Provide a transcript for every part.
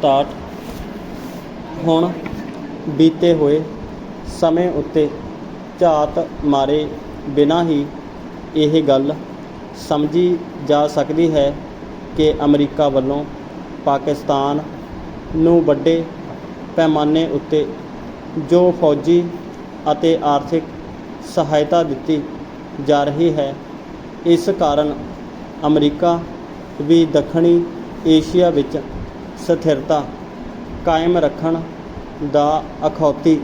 Start ਹੁਣ ਬੀਤੇ ਹੋਏ ਸਮੇਂ ਉੱਤੇ ਝਾਤ ਮਾਰੇ ਬਿਨਾਂ ਹੀ ਇਹ ਗੱਲ ਸਮਝੀ ਜਾ ਸਕਦੀ ਹੈ ਕਿ ਅਮਰੀਕਾ ਵੱਲੋਂ ਪਾਕਿਸਤਾਨ ਨੂੰ ਵੱਡੇ ਪੈਮਾਨੇ ਉੱਤੇ ਜੋ ਫੌਜੀ ਅਤੇ ਆਰਥਿਕ ਸਹਾਇਤਾ ਦਿੱਤੀ ਜਾ ਰਹੀ ਹੈ, ਇਸ ਕਾਰਨ ਅਮਰੀਕਾ ਵੀ ਦੱਖਣੀ ਏਸ਼ੀਆ ਵਿੱਚ ਸਥਿਰਤਾ ਕਾਇਮ ਰੱਖਣ ਦਾ ਅਖੌਤੀ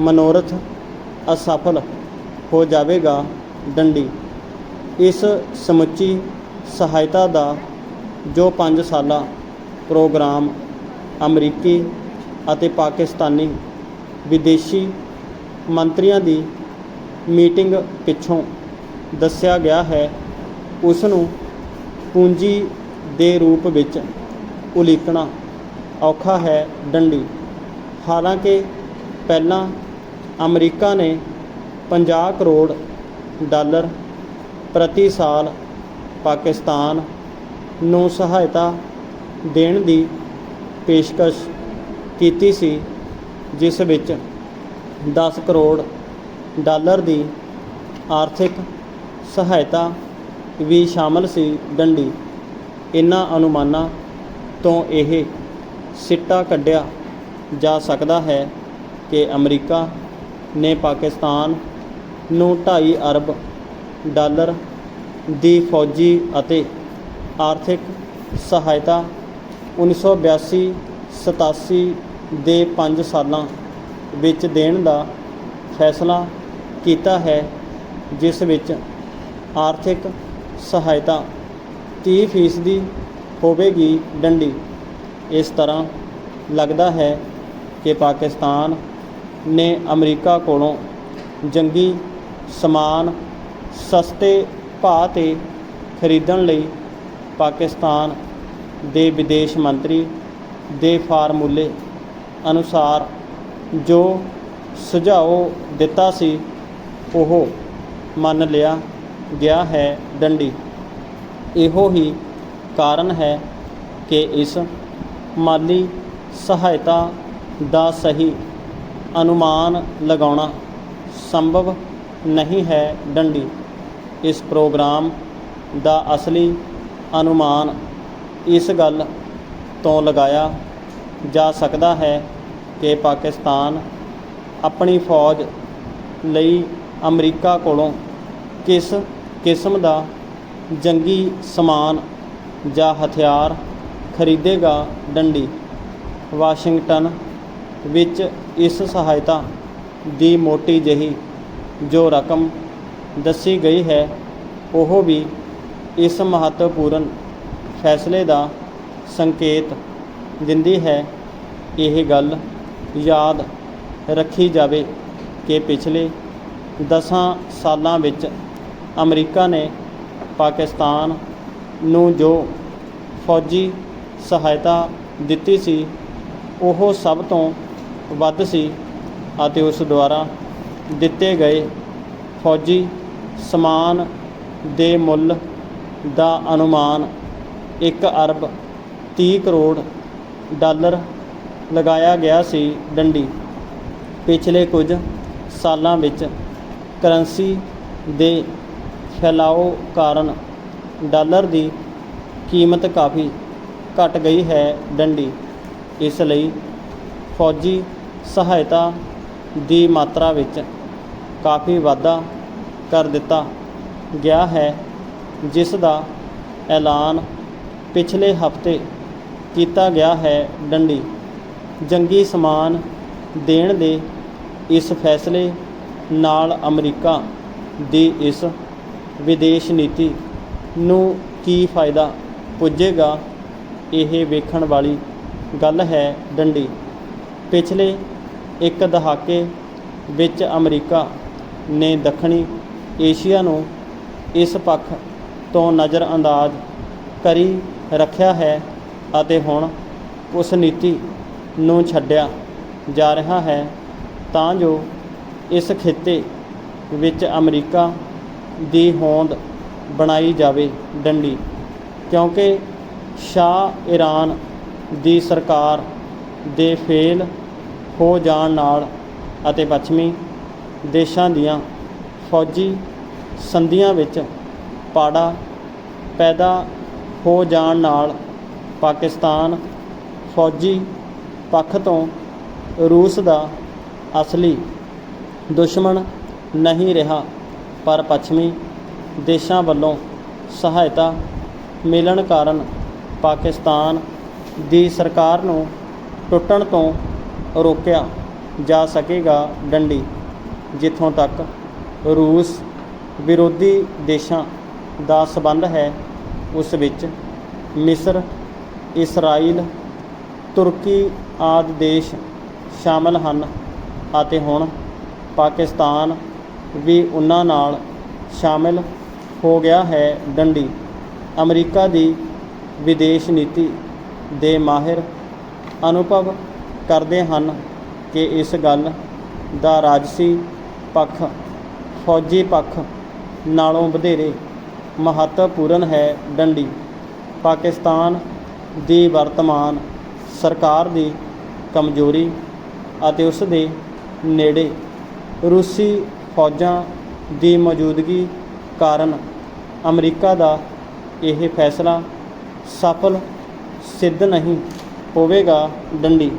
ਮਨੋਰਥ ਅਸਫਲ ਹੋ ਜਾਵੇਗਾ ਡੰਡੀ। ਇਸ ਸਮੁੱਚੀ ਸਹਾਇਤਾ ਦਾ ਜੋ 5 ਸਾਲਾ ਪ੍ਰੋਗਰਾਮ ਅਮਰੀਕੀ ਅਤੇ ਪਾਕਿਸਤਾਨੀ ਵਿਦੇਸ਼ੀ ਮੰਤਰੀਆਂ ਦੀ ਮੀਟਿੰਗ ਪਿੱਛੋਂ ਦੱਸਿਆ ਗਿਆ ਹੈ ਉਸ ਨੂੰ ਪੂੰਜੀ ਦੇ ਰੂਪ ਵਿੱਚ ਉਲੀਕਣਾ ਔਖਾ ਹੈ ਡੰਡੀ। ਹਾਲਾਂਕਿ ਪਹਿਲਾਂ ਅਮਰੀਕਾ ਨੇ 50 ਕਰੋੜ ਡਾਲਰ ਪ੍ਰਤੀ ਸਾਲ ਪਾਕਿਸਤਾਨ ਨੂੰ ਸਹਾਇਤਾ ਦੇਣ ਦੀ ਪੇਸ਼ਕਸ਼ ਕੀਤੀ ਸੀ, ਜਿਸ ਵਿੱਚ 10 ਕਰੋੜ ਡਾਲਰ ਦੀ ਆਰਥਿਕ ਸਹਾਇਤਾ ਵੀ ਸ਼ਾਮਲ ਸੀ ਡੰਡੀ। ਇਨ੍ਹਾਂ ਅਨੁਮਾਨਾਂ ਤੋਂ ਇਹ ਸਿੱਟਾ ਕੱਢਿਆ ਜਾ ਸਕਦਾ ਹੈ ਕਿ ਅਮਰੀਕਾ ਨੇ ਪਾਕਿਸਤਾਨ ਨੂੰ 2.5 ਅਰਬ ਡਾਲਰ ਦੀ ਫੌਜੀ ਅਤੇ ਆਰਥਿਕ ਸਹਾਇਤਾ 1982-87 ਦੇ 5 ਸਾਲਾਂ ਵਿੱਚ ਦੇਣ ਦਾ ਫੈਸਲਾ ਕੀਤਾ ਹੈ, ਜਿਸ ਵਿੱਚ ਆਰਥਿਕ ਸਹਾਇਤਾ 30 ਫੀਸਦੀ ਹੋਵੇਗੀ ਡੰਡੀ। ਇਸ ਤਰ੍ਹਾਂ ਲੱਗਦਾ ਹੈ ਕਿ ਪਾਕਿਸਤਾਨ ਨੇ ਅਮਰੀਕਾ ਕੋਲੋਂ ਜੰਗੀ ਸਮਾਨ ਸਸਤੇ ਭਾਅ 'ਤੇ ਖਰੀਦਣ ਲਈ ਪਾਕਿਸਤਾਨ ਦੇ ਵਿਦੇਸ਼ ਮੰਤਰੀ ਦੇ ਫਾਰਮੂਲੇ ਅਨੁਸਾਰ ਜੋ ਸੁਝਾਓ ਦਿੱਤਾ ਸੀ, ਉਹ ਮੰਨ ਲਿਆ ਗਿਆ ਹੈ ਡੰਡੀ। ਇਹੋ ਹੀ ਕਾਰਨ ਹੈ ਕਿ ਇਸ ਮਾਲੀ ਸਹਾਇਤਾ ਦਾ ਸਹੀ ਅਨੁਮਾਨ ਲਗਾਉਣਾ ਸੰਭਵ ਨਹੀਂ ਹੈ ਡੰਡੀ। ਇਸ ਪ੍ਰੋਗਰਾਮ ਦਾ ਅਸਲੀ ਅਨੁਮਾਨ ਇਸ ਗੱਲ ਤੋਂ ਲਗਾਇਆ ਜਾ ਸਕਦਾ ਹੈ ਕਿ ਪਾਕਿਸਤਾਨ ਆਪਣੀ ਫੌਜ ਲਈ ਅਮਰੀਕਾ ਕੋਲੋਂ ਕਿਸ ਕਿਸਮ ਦਾ ਜੰਗੀ ਸਮਾਨ ਜਾਂ ਹਥਿਆਰ ਖਰੀਦੇਗਾ ਡੰਡੀ। ਵਾਸ਼ਿੰਗਟਨ ਵਿੱਚ ਇਸ ਸਹਾਇਤਾ ਦੀ ਮੋਟੀ ਜਿਹੀ ਜੋ ਰਕਮ ਦੱਸੀ ਗਈ ਹੈ, ਉਹ ਵੀ ਇਸ ਮਹੱਤਵਪੂਰਨ ਫੈਸਲੇ ਦਾ ਸੰਕੇਤ ਦਿੰਦੀ ਹੈ। ਇਹ ਗੱਲ ਯਾਦ ਰੱਖੀ ਜਾਵੇ ਕਿ ਪਿਛਲੇ 10 ਸਾਲਾਂ ਵਿੱਚ ਅਮਰੀਕਾ ਨੇ ਪਾਕਿਸਤਾਨ ਨੂੰ ਜੋ ਫੌਜੀ ਸਹਾਇਤਾ ਦਿੱਤੀ ਸੀ, ਉਹ ਸਭ ਤੋਂ ਵੱਧ ਸੀ ਅਤੇ ਉਸ ਦੁਆਰਾ ਦਿੱਤੇ ਗਏ ਫੌਜੀ ਸਮਾਨ ਦੇ ਮੁੱਲ ਦਾ ਅਨੁਮਾਨ 1 ਅਰਬ 30 ਕਰੋੜ ਡਾਲਰ ਲਗਾਇਆ ਗਿਆ ਸੀ ਡੰਡੀ। ਪਿਛਲੇ ਕੁਝ ਸਾਲਾਂ ਵਿੱਚ ਕਰੰਸੀ ਦੇ ਫੈਲਾਓ ਕਾਰਨ ਡਾਲਰ ਦੀ ਕੀਮਤ ਕਾਫੀ ਘਟ ਗਈ ਹੈ ਡੰਡੀ। ਇਸ ਲਈ ਫੌਜੀ ਸਹਾਇਤਾ ਦੀ ਮਾਤਰਾ ਵਿੱਚ ਕਾਫੀ ਵਾਧਾ ਕਰ ਦਿੱਤਾ ਗਿਆ ਹੈ, ਜਿਸ ਦਾ ਐਲਾਨ ਪਿਛਲੇ ਹਫ਼ਤੇ ਕੀਤਾ ਗਿਆ ਹੈ ਡੰਡੀ। ਜੰਗੀ ਸਮਾਨ ਦੇਣ ਦੇ ਇਸ ਫੈਸਲੇ ਨਾਲ ਅਮਰੀਕਾ ਦੀ ਇਸ ਵਿਦੇਸ਼ ਨੀਤੀ ਨੂੰ ਕੀ ਫਾਇਦਾ ਪੁੱਜੇਗਾ ਇਹ ਵੇਖਣ ਵਾਲੀ ਗੱਲ ਹੈ ਡੰਡੀ। ਪਿਛਲੇ ਇੱਕ ਦਹਾਕੇ ਵਿੱਚ ਅਮਰੀਕਾ ਨੇ ਦੱਖਣੀ ਏਸ਼ੀਆ ਨੂੰ ਇਸ ਪੱਖ ਤੋਂ ਨਜ਼ਰਅੰਦਾਜ਼ ਕਰੀ ਰੱਖਿਆ ਹੈ ਅਤੇ ਹੁਣ ਉਸ ਨੀਤੀ ਨੂੰ ਛੱਡਿਆ ਜਾ ਰਿਹਾ ਹੈ ਤਾਂ ਜੋ ਇਸ ਖਿੱਤੇ ਵਿੱਚ ਅਮਰੀਕਾ ਦੀ ਹੋਂਦ ਬਣਾਈ ਜਾਵੇ ਡੰਡੀ, ਕਿਉਂਕਿ ਸ਼ਾਹ ਈਰਾਨ ਦੀ ਸਰਕਾਰ ਦੇ ਫੇਲ ਹੋ ਜਾਣ ਨਾਲ ਅਤੇ ਪੱਛਮੀ ਦੇਸ਼ਾਂ ਦੀਆਂ ਫੌਜੀ ਸੰਧੀਆਂ ਵਿੱਚ ਪਾੜਾ ਪੈਦਾ ਹੋ ਜਾਣ ਨਾਲ ਪਾਕਿਸਤਾਨ ਫੌਜੀ ਪੱਖ ਤੋਂ ਰੂਸ ਦਾ ਅਸਲੀ ਦੁਸ਼ਮਣ ਨਹੀਂ ਰਿਹਾ, ਪਰ ਪੱਛਮੀ ਦੇਸ਼ਾਂ ਵੱਲੋਂ ਸਹਾਇਤਾ ਮਿਲਣ ਕਾਰਨ ਪਾਕਿਸਤਾਨ ਦੀ ਸਰਕਾਰ ਨੂੰ ਟੁੱਟਣ ਤੋਂ ਰੋਕਿਆ ਜਾ ਸਕੇਗਾ ਡੰਡੀ, ਜਿੱਥੋਂ ਤੱਕ ਰੂਸ ਵਿਰੋਧੀ ਦੇਸ਼ਾਂ ਦਾ ਸਬੰਧ ਹੈ, ਉਸ ਵਿੱਚ ਮਿਸਰ, ਇਸਰਾਈਲ, ਤੁਰਕੀ ਆਦਿ ਦੇਸ਼ ਸ਼ਾਮਲ ਹਨ ਅਤੇ ਹੁਣ ਪਾਕਿਸਤਾਨ ਵੀ ਉਹਨਾਂ ਨਾਲ ਸ਼ਾਮਿਲ ਹੋ ਗਿਆ ਹੈ ਡੰਡੀ। ਅਮਰੀਕਾ ਦੀ ਵਿਦੇਸ਼ ਨੀਤੀ ਦੇ ਮਾਹਿਰ ਅਨੁਭਵ ਕਰਦੇ ਹਨ ਕਿ ਇਸ ਗੱਲ ਦਾ ਰਾਜਸੀ ਪੱਖ, ਫੌਜੀ ਪੱਖ ਨਾਲੋਂ ਵਧੇਰੇ ਮਹੱਤਵਪੂਰਨ ਹੈ ਡੰਡੀ। ਪਾਕਿਸਤਾਨ ਦੀ ਵਰਤਮਾਨ ਸਰਕਾਰ ਦੀ ਕਮਜ਼ੋਰੀ ਅਤੇ ਉਸ ਦੇ ਨੇੜੇ ਰੂਸੀ ਫੌਜਾਂ ਦੀ ਮੌਜੂਦਗੀ ਕਾਰਨ ਅਮਰੀਕਾ ਦਾ ਇਹ ਫੈਸਲਾ ਸਫਲ ਸਿੱਧ ਨਹੀਂ ਹੋਵੇਗਾ ਡੰਡੀ